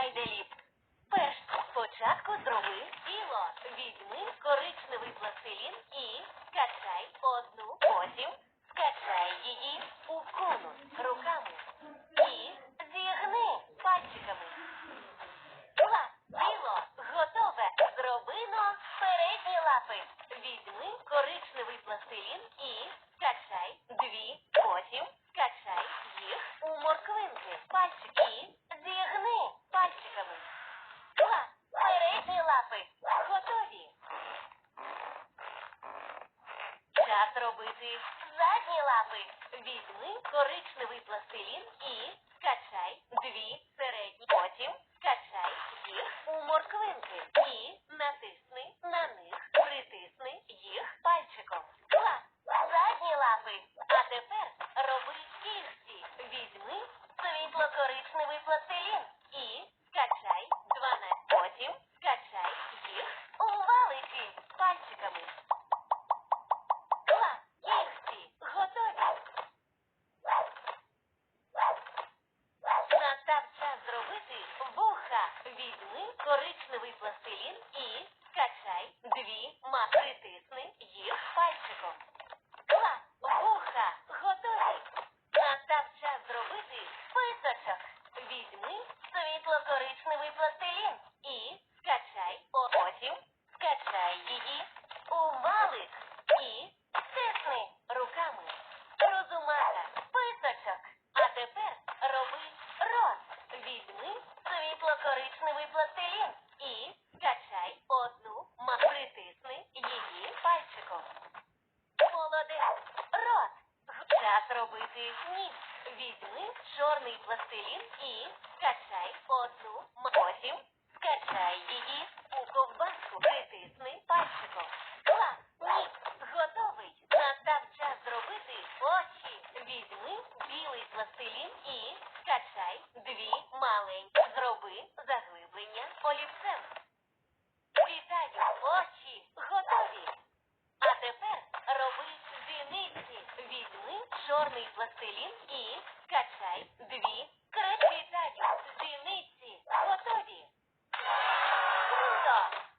знайде. Перш спочатку зроби тіло. Візьми коричневий пластилін і качай одну, потім зробити задні лапи. Візьми коричневий пластилін і качай. світло пластилін і скачай Осім. скачай її у валик і стисни руками. Розумата. Писочок. А тепер роби роз. Візьми світло коричневий пластилін і. робити ніс. Візьми чорний пластилін і скачай одну. Потім скачай її. чорний пластилін і качай дві кричі задні. Зіниці готові. Круто!